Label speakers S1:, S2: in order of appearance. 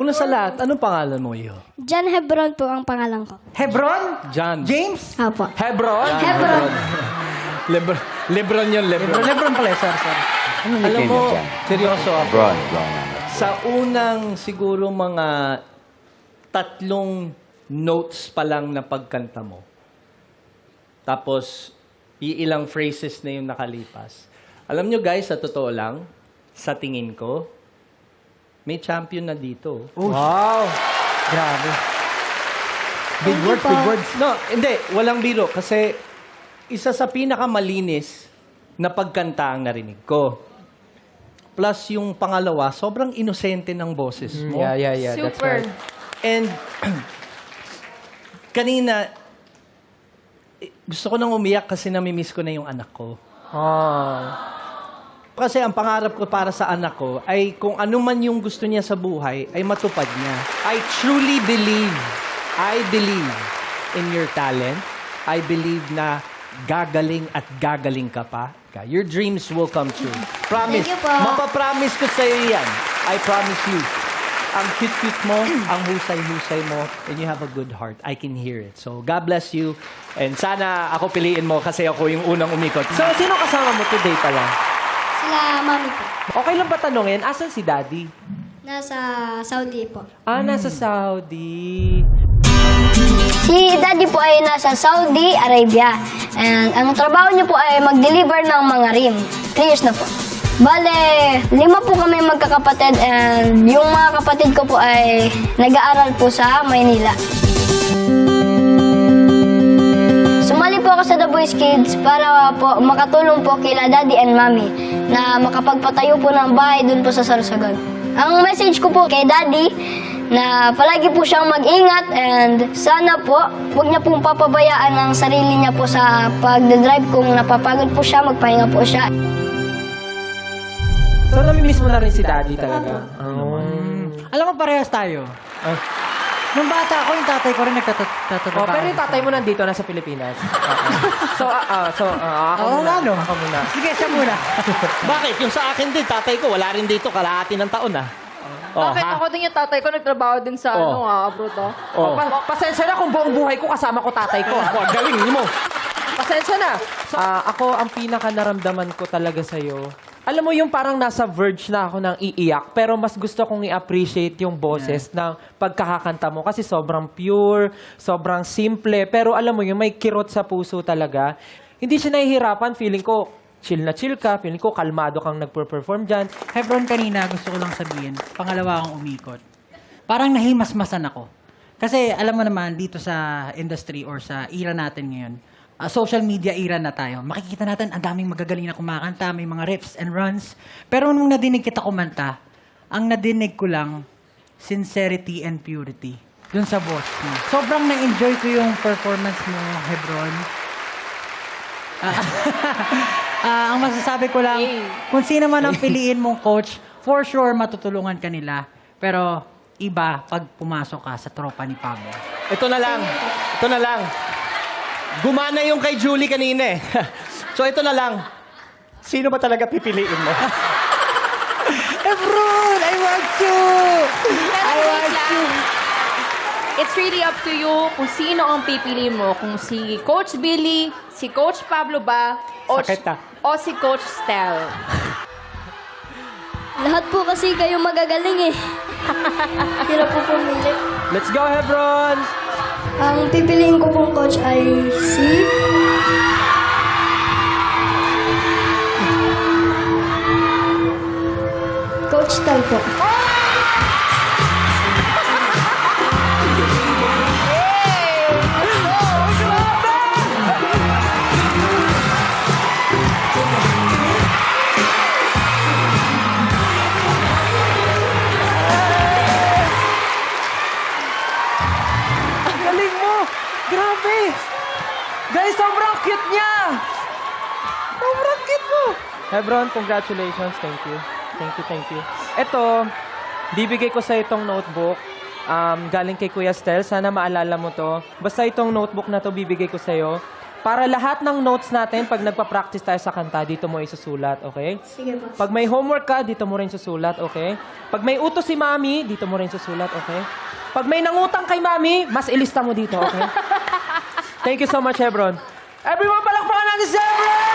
S1: Una sa lahat, anong pangalan mo iyo?
S2: John Hebron po ang pangalan ko.
S3: Hebron?
S1: John.
S3: James?
S2: Apo.
S3: Hebron?
S2: Hebron.
S1: Lebron. Lebron yun, Lebron.
S3: Lebron, pala. Sorry, sorry.
S1: Alam mo, seryoso ako.
S4: Bron, Bron.
S1: Sa unang siguro mga tatlong notes pa lang na pagkanta mo, tapos iilang phrases na yung nakalipas. Alam nyo guys, sa totoo lang, sa tingin ko, may champion na dito.
S3: Wow. Grabe. Big
S2: Thank you
S3: words,
S2: po.
S3: big words.
S1: No, hindi. Walang biro. Kasi isa sa pinakamalinis na pagkanta ang narinig ko. Plus yung pangalawa, sobrang inosente ng boses mo.
S3: Mm, Yeah, yeah, yeah. That's
S5: Super.
S3: right.
S1: And kanina, eh, gusto ko nang umiyak kasi namimiss ko na yung anak ko.
S3: Oh.
S1: Kasi ang pangarap ko para sa anak ko ay kung ano man yung gusto niya sa buhay, ay matupad niya. I truly believe, I believe in your talent. I believe na gagaling at gagaling ka pa. Your dreams will come true. Promise.
S2: Thank you po.
S1: Mapapromise ko sa'yo yan. I promise you. Ang cute-cute mo, ang husay-husay mo, and you have a good heart. I can hear it. So, God bless you. And sana ako piliin mo kasi ako yung unang umikot.
S3: So, sino kasama mo today pala?
S2: Sila mami po.
S3: Okay lang ba tanungin, asan si daddy?
S2: Nasa Saudi po.
S3: Ah, nasa Saudi.
S6: Si Daddy po ay nasa Saudi Arabia. And ang trabaho niya po ay mag-deliver ng mga rim. Three years na po. Bale, lima po kami magkakapatid and yung mga kapatid ko po ay nag-aaral po sa Maynila. Ako sa The Boys Kids para po makatulong po kila Daddy and Mommy na makapagpatayo po ng bahay dun po sa Sarsagon. Ang message ko po kay Daddy na palagi po siyang mag-ingat and sana po huwag niya pong papabayaan ang sarili niya po sa pagdadrive kung napapagod po siya, magpahinga po siya.
S3: So, namimiss mo na rin si daddy talaga? Oh.
S7: Alam mo, parehas tayo. Nung bata ako, yung tatay ko rin nagtatrabaho.
S3: Oh, pero yung tatay mo nandito, nasa Pilipinas. Okay. So, ah, ah, so, ah, ako
S7: Oo
S3: muna.
S7: nga, no?
S3: Ako muna.
S7: Sige, siya muna.
S1: Bakit? Yung sa akin din, tatay ko, wala rin dito, kalahati ng taon ah. Oh,
S5: Bakit
S1: ha?
S5: ako din yung tatay ko nagtrabaho din sa
S1: Oh.
S5: ano ah, abroad ah.
S1: Oh.
S3: Pa- pasensya na kung buong buhay ko kasama ko tatay ko.
S1: Oh, galing mo.
S3: Pasensya na. Ah, ako, ang pinaka naramdaman ko talaga sa'yo, alam mo yung parang nasa verge na ako ng iiyak, pero mas gusto kong i-appreciate yung boses ng pagkakakanta mo kasi sobrang pure, sobrang simple, pero alam mo yung may kirot sa puso talaga. Hindi siya nahihirapan, feeling ko, chill na chill ka, feeling ko kalmado kang nagper-perform dyan.
S7: Hebron kanina, gusto ko lang sabihin, pangalawa akong umikot. Parang nahimasmasan ako. Kasi alam mo naman, dito sa industry or sa era natin ngayon, ah, social media era na tayo. Makikita natin, ang daming magagaling na kumakanta, may mga riffs and runs. Pero nung nadinig kita kumanta, ang nadinig ko lang, sincerity and purity. Dun sa boss mo. Sobrang na-enjoy ko yung performance mo, Hebron. Ah, ang masasabi ko lang, kung sino man ang piliin mong coach, for sure matutulungan ka nila. Pero iba pag pumasok ka sa tropa ni Pablo.
S1: Ito na lang. Ito na lang. Gumana yung kay Julie kanina eh. so ito na lang. Sino ba talaga pipiliin mo?
S7: Ebron, I want you!
S5: I want you. It's really up to you kung sino ang pipili mo. Kung si Coach Billy, si Coach Pablo ba, o,
S1: Sakit ah.
S5: o si Coach Stel.
S6: Lahat po kasi kayo magagaling eh.
S2: Hirap po pumili.
S3: Let's go, Hebron!
S2: Ang pipiliin ko pong coach ay si... Coach Tal po.
S3: Grabe! Guys, sobrang cute niya! Sobrang cute mo! Hebron, congratulations. Thank you. Thank you, thank you. Ito, bibigay ko sa itong notebook. Um, galing kay Kuya Stel. Sana maalala mo to. Basta itong notebook na to bibigay ko sa'yo. Para lahat ng notes natin, pag nagpa-practice tayo sa kanta, dito mo isusulat, okay?
S2: Sige po.
S3: Pag may homework ka, dito mo rin susulat, okay? Pag may utos si mami, dito mo rin susulat, okay? Pag may nangutang kay mami, mas ilista mo dito, okay? Thank you so much, Hebron. Everyone, palakpakan natin si Hebron!